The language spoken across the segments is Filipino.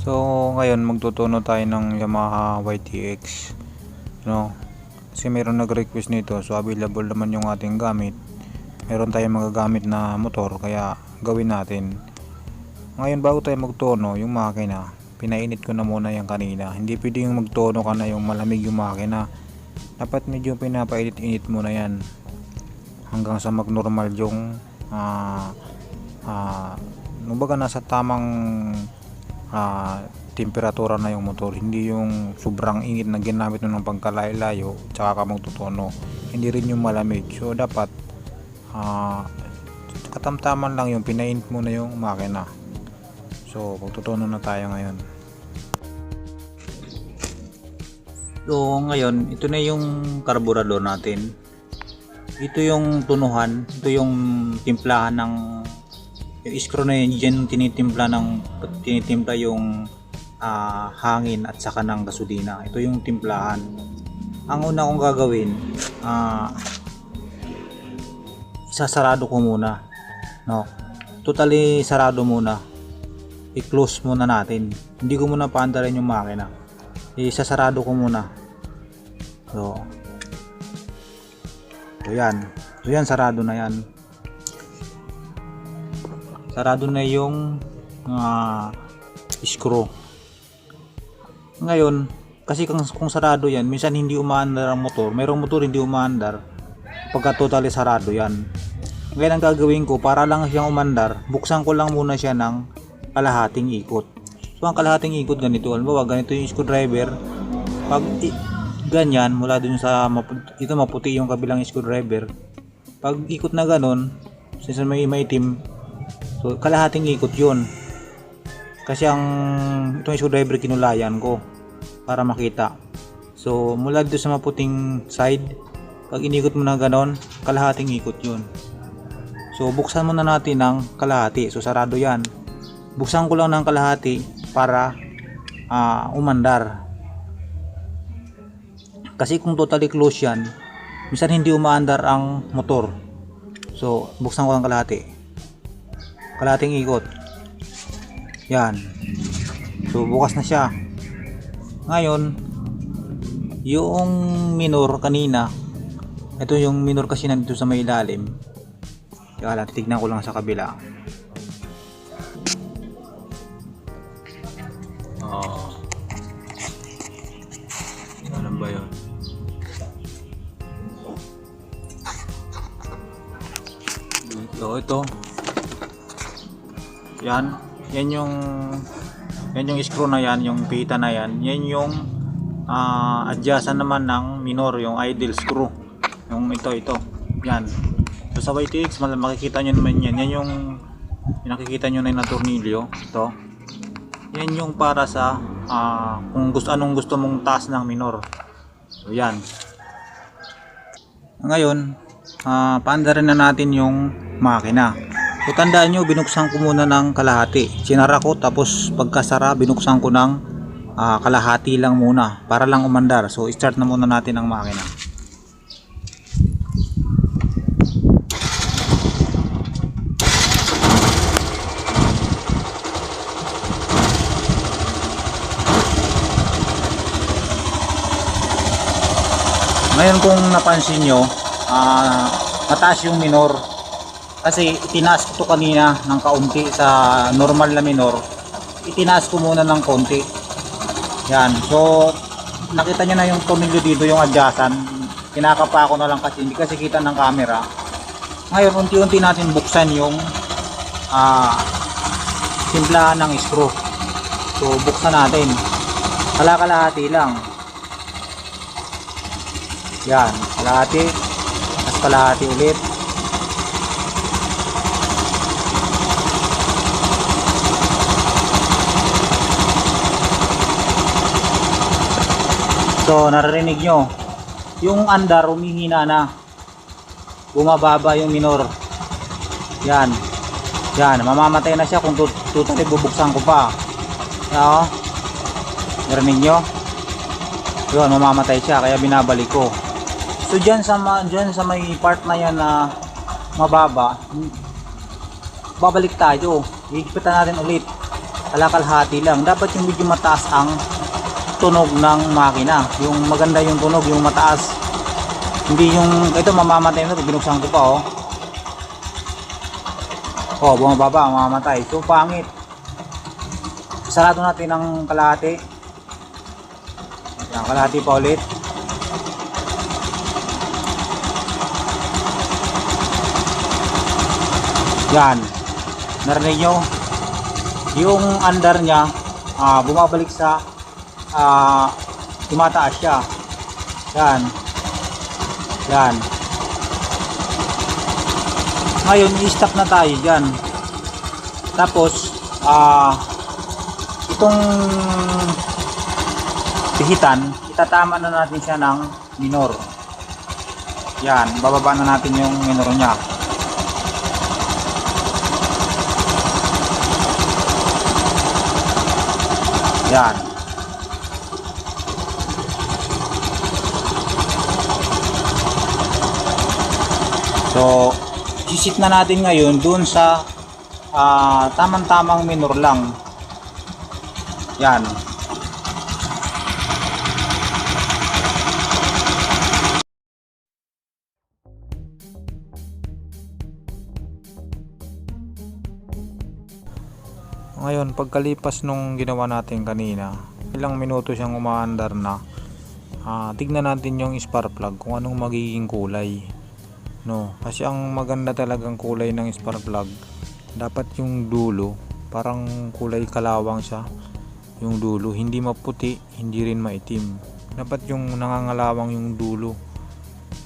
So ngayon magtutuno tayo ng Yamaha YTX no? Kasi meron nag-request nito so available naman yung ating gamit. Meron tayong magagamit na motor kaya gawin natin. Ngayon bago tayo magtono yung makina. Pinainit ko na muna yan kanina. Hindi pwede yung magtono ka na yung malamig yung makina. Dapat medyo pinapainit-init muna yan. Hanggang sa mag-normal yung ah ah kumbaga nasa tamang ah, temperatura na yung motor. Hindi yung sobrang init na ginamit ng pagkalayo tsaka ka magtutono. Hindi rin yung malamig. So dapat ah, katamtaman lang yung pinainit mo na yung makina. So magtutono na tayo ngayon. So ngayon ito na yung karburador natin. Ito yung tunuhan. Ito yung timplahan ng yung screw na yun dyan tinitimpla ng tinitimpla yung ah, hangin at saka ng gasolina. Ito yung timplahan. Ang una kong gagawin ah isasarado ko muna no? Totally sarado muna. I-close muna natin. Hindi ko muna paandarin yung makina. Isasarado ko muna. So so yan. So yan sarado na yan sarado na yung ah, screw. Ngayon kasi kung, kung sarado yan minsan hindi umaandar ang motor. Mayroong motor hindi umaandar pagka totally sarado yan. Ngayon ang gagawin ko para lang siyang umandar buksan ko lang muna siya ng kalahating ikot. So ang kalahating ikot ganito halimbawa ganito yung screwdriver. Pag ganyan mula dun sa ito maputi yung kabilang screwdriver. Pag ikot na ganon since may maitim So, kalahating ikot yun. Kasi ang itong screwdriver kinulayan ko para makita. So, mula dito sa maputing side, pag inikot mo na ganon, kalahating ikot yun. So, buksan muna natin ng kalahati. So, sarado yan. Buksan ko lang ng kalahati para ah, umandar. Kasi kung totally close yan, minsan hindi umaandar ang motor. So, buksan ko ng kalahati kalating ikot. Yan. So bukas na siya. Ngayon yung minor kanina ito yung minor kasi nandito sa may ilalim. Kaya lang titignan ko lang sa kabila. Oh ano ba yun? Ito ito yan. Yan yung yan yung screw na yan yung pita na yan. Yan yung uh, adjustan naman ng minor yung idle screw. Yung ito ito. Yan. So sa YTX makikita nyo naman yan. Yan yung yung nakikita nyo na yung tornilyo ito. Yan yung para sa ah, kung gusto anong gusto mong taas ng minor. So yan. Ngayon uh, paandarin na natin yung makina So tandaan nyo, binuksan ko muna ng kalahati. Sinara ko tapos pagkasara, binuksan ko ng ah, kalahati lang muna para lang umandar. So start na muna natin ang makina. Ngayon kung napansin nyo, ah, mataas yung minor kasi itinaas ko kanina ng kaunti sa normal na minor. Itinaas ko muna ng konti yan. So nakita nyo na yung tumilyo dito yung adjasan kinakapa ko na lang kasi hindi kasi kita ng camera. Ngayon unti-unti natin buksan yung ah simplahan ng screw. So buksan natin. Kalakalahati lang. Yan. Kalahati. Tas kalahati ulit So, naririnig nyo. Yung andar, umihina na. Bumababa yung minor. Yan. Yan, mamamatay na siya kung tut totally bubuksan ko pa. Yan, oh. Narinig nyo? Yun, mamamatay siya, kaya binabalik ko. So, dyan sa, dyan sa may part na yan na mababa, babalik tayo. Higpitan natin ulit. kalakalhati lang. Dapat yung medyo mataas ang tunog ng makina. Yung maganda yung tunog, yung mataas. Hindi yung, ito mamamatay na ito, binuksan ko pa oh. Oh, bumababa, mamamatay. So, pangit. Sarado natin ng kalahati. Yan, kalahati pa ulit. Yan. Narinig nyo? Yung under niya, ah, bumabalik sa ah, tumataas siya. Yan. Yan. Ngayon, i-stop na tayo dyan. Tapos, ah, itong pihitan, itatama na natin siya ng minor. Yan, bababa na natin yung minor niya. Yan. So, sisit na natin ngayon dun sa ah, tamang-tamang minor lang. Yan. Ngayon, pagkalipas nung ginawa natin kanina, ilang minuto siyang umaandar na. Ah, tignan natin yung spark plug kung anong magiging kulay. No, kasi ang maganda talagang kulay ng spark plug, dapat yung dulo, parang kulay kalawang siya. Yung dulo, hindi maputi, hindi rin maitim. Dapat yung nangangalawang yung dulo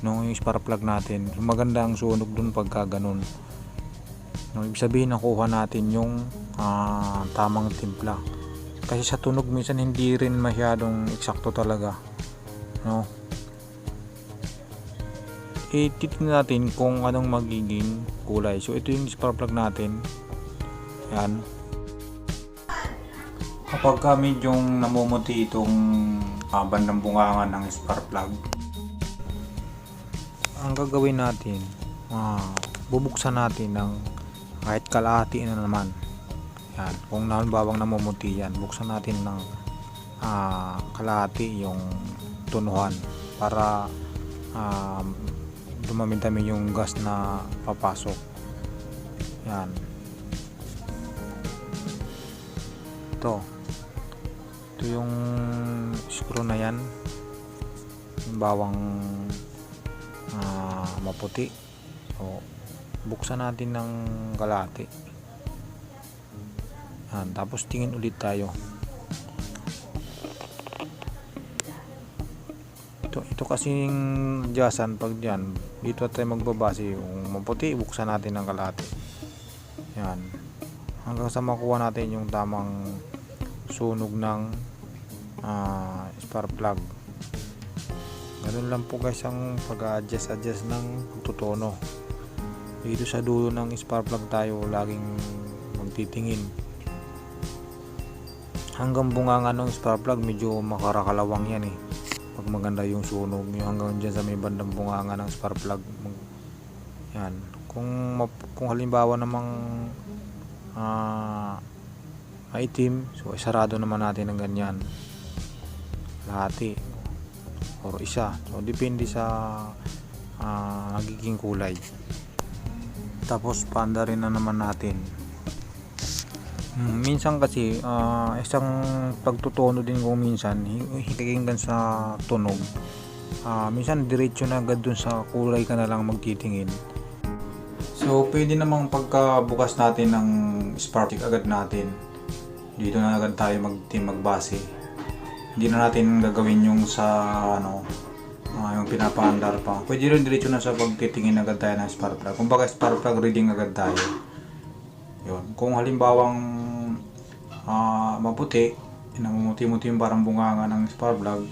ng yung spark plug natin. Maganda ang sunog dun pagka ganun. No, ibig sabihin nakuha natin yung ah, tamang timpla. Kasi sa tunog minsan hindi rin masyadong eksakto talaga. No? Ititignan natin kung anong magiging kulay. So ito yung spark plug natin. Yan. Kapag ka medyong namumuti itong ah, bandang bungangan ng spark plug, ang gagawin natin, ah, bubuksan natin ng kahit kalahati na naman yan kung nalimbawang namumuti yan buksan natin ng ah, kalahati yung tunuhan para um, dumamin-dami yung gas na papasok. Yan. Ito. Ito yung screw na yan. Yung bawang ah, maputi. So buksan natin ng kalahati. Yan, tapos tingin ulit tayo. Ito, ito kasing adjustan pag yan dito tayo magbabase yung maputi buksan natin ng kalahati. Yan. Hanggang sa makuha natin yung tamang sunog ng ah, spark plug. Ganun lang po guys ang pag-adjust adjust ng tutono. Dito sa dulo ng spark plug tayo laging magtitingin. Hanggang bunganga ng spark plug medyo makarakalawang yan eh pag maganda yung sunog yung hanggang dyan sa may bandang bunganga ng spark plug yan. Kung kung halimbawa namang ah maitim so sarado naman natin ng ganyan. Lahati. Or isa. So depende sa ah, nagiging kulay. Tapos panda rin na naman natin Hmm, minsan kasi ah, isang pagtutono din ko minsan hi- hikinggan sa tunog. Ah, minsan diretso na agad dun sa kulay ka na lang magtitingin. So pwede namang pagkabukas natin ng spark agad natin. Dito na agad tayo mag magbase. Hindi na natin gagawin yung sa ano ah, yung pinapaandar pa. Pwede rin diretso na sa pagtitingin agad tayo ng spark plug kung baka spark plug reading agad tayo. Yun. Kung halimbawang ah, maputi. Namumuti-muti yung parang bunganga ng spark plug.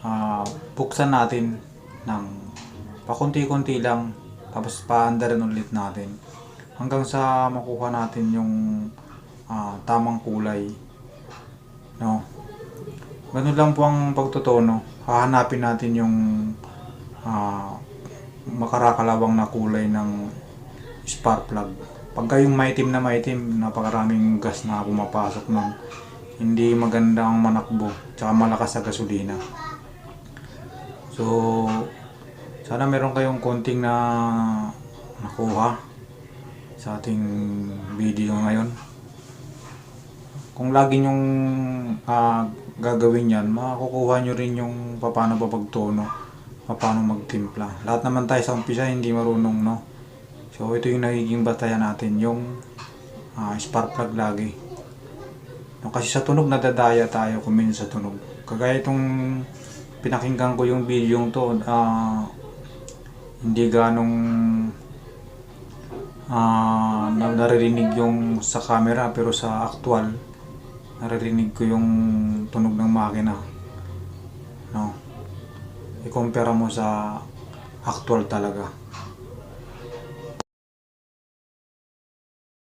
Ah, buksan natin ng pakunti-kunti lang tapos paandarin ulit natin. Hanggang sa makuha natin yung ah, tamang kulay no? Ganun lang po ang pagtutono. Hahanapin natin yung ah, makarakalawang na kulay ng spark plug pagka yung maitim na maitim, napakaraming gas na pumapasok nun. Hindi maganda ang manakbo, tsaka malakas sa gasolina. So, sana meron kayong konting na nakuha sa ating video ngayon. Kung lagi nyong ah, gagawin yan, makukuha nyo rin yung paano ba pagtono, paano magtimpla. Lahat naman tayo sa umpisa hindi marunong, no? So, ito yung nagiging batayan natin, yung ah, spark plug lagi. No, kasi sa tunog nadadaya tayo kung minsan sa tunog. Kagaya itong pinakinggan ko yung video to, ah, hindi ganong na naririnig yung sa camera pero sa actual naririnig ko yung tunog ng makina. No. I-compare mo sa actual talaga.